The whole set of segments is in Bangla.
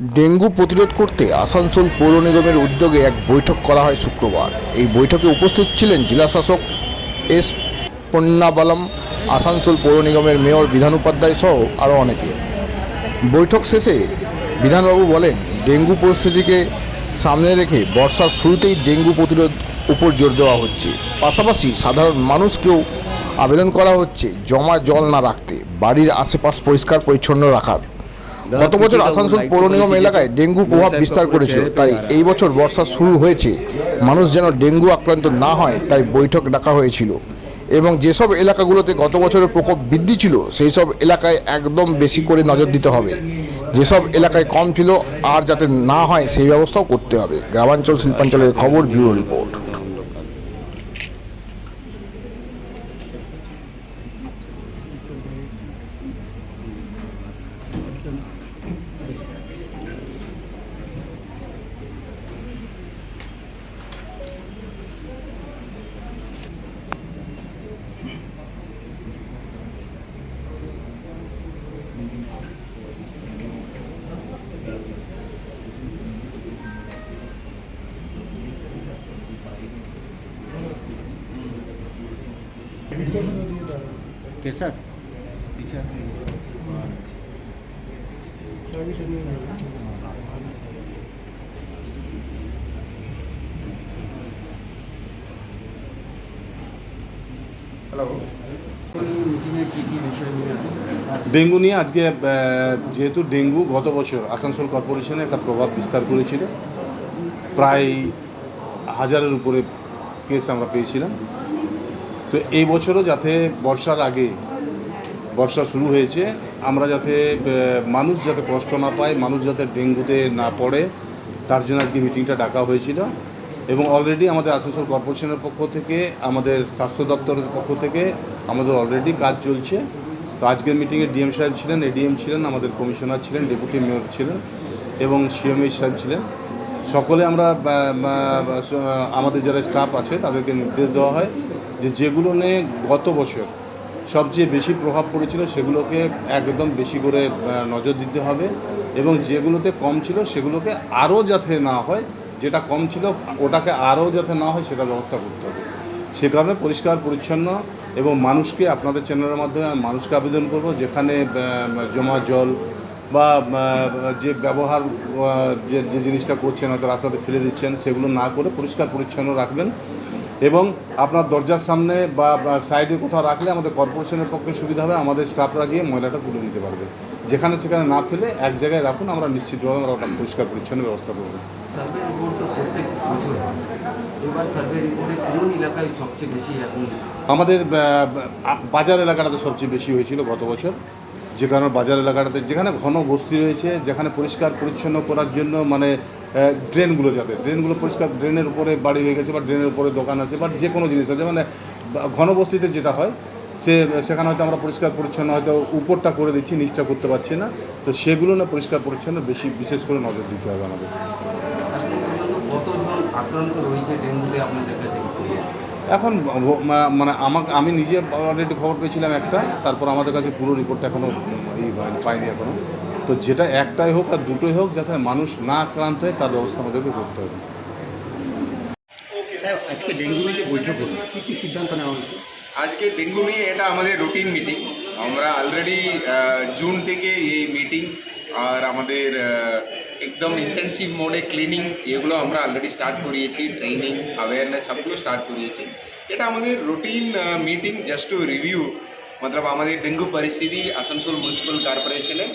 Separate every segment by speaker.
Speaker 1: ডেঙ্গু প্রতিরোধ করতে আসানসোল পৌর নিগমের উদ্যোগে এক বৈঠক করা হয় শুক্রবার। এই বৈঠকে উপস্থিত ছিলেন জেলাশাসক এস পন্নাবালাম, আসানসোল পৌর নিগমের মেয়র বিধান উপাধ্যায় সহ আরও অনেকে। বৈঠক শেষে বিধানবাবু বলেন, ডেঙ্গু পরিস্থিতিকে সামনে রেখে বর্ষার শুরুতেই ডেঙ্গু প্রতিরোধ উপর জোর দেওয়া হচ্ছে। পাশাপাশি সাধারণ মানুষকেও আবেদন করা হচ্ছে জমা জল না রাখতে, বাড়ির আশেপাশ পরিষ্কার পরিচ্ছন্ন রাখার। গত বছর আসানসোল পৌর নিগম এলাকায় ডেঙ্গু প্রভাব বিস্তার করেছিল তাই এই বছর বর্ষা শুরু হয়েছে মানুষ যেন ডেঙ্গু আক্রান্ত না হয় তাই বৈঠক ডাকা হয়েছিল। এবং যেসব এলাকাগুলোতে গত বছরের প্রকোপ বৃদ্ধি ছিল সেই সব এলাকায় একদম বেশি করে নজর দিতে হবে। যেসব এলাকায় কম ছিল আর যাতে না হয় সেই ব্যবস্থাও করতে হবে। গ্রামাঞ্চল শিল্পাঞ্চলের খবর ব্যুরো রিপোর্ট।
Speaker 2: কেসার হ্যালো
Speaker 3: ডেঙ্গু নিয়ে আজকে যেহেতু ডেঙ্গু গত বছর আসানসোল কর্পোরেশনে একটা প্রভাব বিস্তার করেছিল। প্রায় হাজারের উপরে কেস আমরা পেয়েছিলাম। তো এই বছরও যাতে বর্ষার আগে বর্ষা শুরু হয়েছে, আমরা যাতে মানুষ যাতে কষ্ট না পায়, মানুষ যাতে ডেঙ্গুতে না পড়ে, তার জন্য আজকে মিটিংটা ডাকা হয়েছিল। এবং অলরেডি আমাদের আসানসোল কর্পোরেশনের পক্ষ থেকে, আমাদের স্বাস্থ্য দপ্তরের পক্ষ থেকে আমাদের অলরেডি কাজ চলছে। তো আজকের মিটিংয়ে ডিএম সাহেব ছিলেন এডিএম ছিলেন, আমাদের কমিশনার ছিলেন ডেপুটি মেয়র ছিলেন এবং সিএমএইচ সাহেব ছিলেন। সকলে আমরা আমাদের যারা স্টাফ আছে, তাদেরকে নির্দেশ দেওয়া হয়। যে যেগুলো নিয়ে গত বছর সবচেয়ে বেশি প্রভাব পড়েছিল, সেগুলোকে একদম বেশি করে নজর দিতে হবে এবং যেগুলোতে কম ছিল সেগুলোকে আরও যাতে না হয়, যেটা কম ছিল ওটাকে আরও যাতে না হয় সেটা ব্যবস্থা করতে হবে। সে কারণে পরিষ্কার, পরিচ্ছন্ন এবং মানুষকে আপনাদের চ্যানেলের মাধ্যমে আমি মানুষকে আবেদন করব, যেখানে জমা জল বা যে ব্যবহার যে জিনিসটা করছেন, হয়তো রাস্তাতে ফেলে দিচ্ছেন, সেগুলো না করে পরিষ্কার, পরিচ্ছন্ন রাখবেন। এবং আপনার দরজার সামনে বা সাইডে কোথাও রাখলে আমাদের কর্পোরেশনের পক্ষে সুবিধা হবে আমাদের স্টাফরা গিয়ে ময়লাটা তুলে নিতে পারবে। যেখানে সেখানে না ফেলে এক জায়গায় রাখুন আমরা নিশ্চিতভাবে আমরা ওটা পরিষ্কার পরিচ্ছন্ন ব্যবস্থা করব।
Speaker 2: সার্ভে রিপোর্ট তো প্রত্যেক বছর এবার সার্ভে রিপোর্টে কোন এলাকায় সবচেয়ে বেশি এখন?
Speaker 3: আমাদের বাজার এলাকাটাতে সবচেয়ে বেশি হয়েছিল গত বছর। যে বাজার এলাকাটাতে যেখানে ঘন বস্তি রয়েছে, যেখানে পরিষ্কার পরিচ্ছন্ন করার জন্য মানে ড্রেনগুলো যাতে ড্রেনগুলো পরিষ্কার, ড্রেনের উপরে বাড়ি হয়ে গেছে বা ড্রেনের উপরে দোকান আছে বা যে কোনো জিনিস আছে মানে বা- ঘন বস্তিতে যেটা হয়, সে, সেখানে হয়তো আমরা পরিষ্কার পরিচ্ছন্ন হয়তো উপরটা করে দিচ্ছি, নিচটা করতে পারছি না। তো সেগুলো না পরিষ্কার পরিচ্ছন্ন বেশি, বিশেষ করে নজর দিতে হবে আমাদের।
Speaker 2: কতজন আক্রান্ত রয়েছে ডেঙ্গুতে
Speaker 3: এখন মানে আমাকে আমি নিজে অলরেডি খবর পেয়েছিলাম একটা তারপর আমাদের কাছে পুরো রিপোর্টটা এখনও ই হয়নি পাইনি এখনও তো যেটা একটাই হোক আর দুটোই হোক যাতে মানুষ না আক্রান্ত হয় তার ব্যবস্থা আমাদেরকে করতে হবে।
Speaker 4: আজকে ডেঙ্গু নিয়ে যে বৈঠক হলো কী কী সিদ্ধান্ত নেওয়া হয়েছে?
Speaker 5: আজকে ডেঙ্গু নিয়ে এটা আমাদের রুটিন মিটিং আমরা অলরেডি জুন থেকে এই মিটিং আর আমাদের একদম ইন্টেন্সিভ মোডে ক্লিনিং এগুলো আমরা অলরেডি স্টার্ট করিয়েছি ট্রেনিং অ্যাওয়ারনেস সবগুলো স্টার্ট করিয়েছি। এটা আমাদের routine meeting just to review মতলব আমাদের ডেঙ্গু পরিস্থিতি আসানসোল মিউনিসিপ্যাল কর্পোরেশনে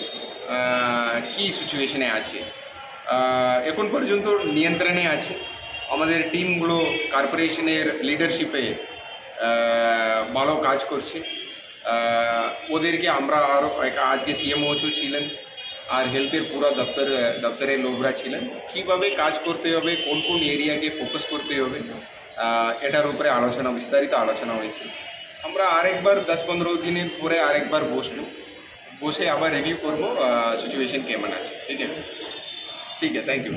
Speaker 5: কি সিচুয়েশনে আছে। এখন পর্যন্ত নিয়ন্ত্রণে আছে। আমাদের টিমগুলো কর্পোরেশনের লিডারশিপে ভালো কাজ করছে। ওদেরকে আমরা আরও আজকে সিএমও ছিলেন। আর হেলথের পুরো দপ্তর, দপ্তরের লোকরা ছিলেন। কীভাবে কাজ করতে হবে, কোন কোন এরিয়াকে ফোকাস করতে হবে এটার উপরে আলোচনা, বিস্তারিত আলোচনা হয়েছে। আমরা আরেকবার দশ পনেরো দিনের পরে আরেকবার বসবো। বসে আবার রিভিউ করব সিচুয়েশন কেমন আছে। ঠিক আছে? ঠিক আছে থ্যাংক ইউ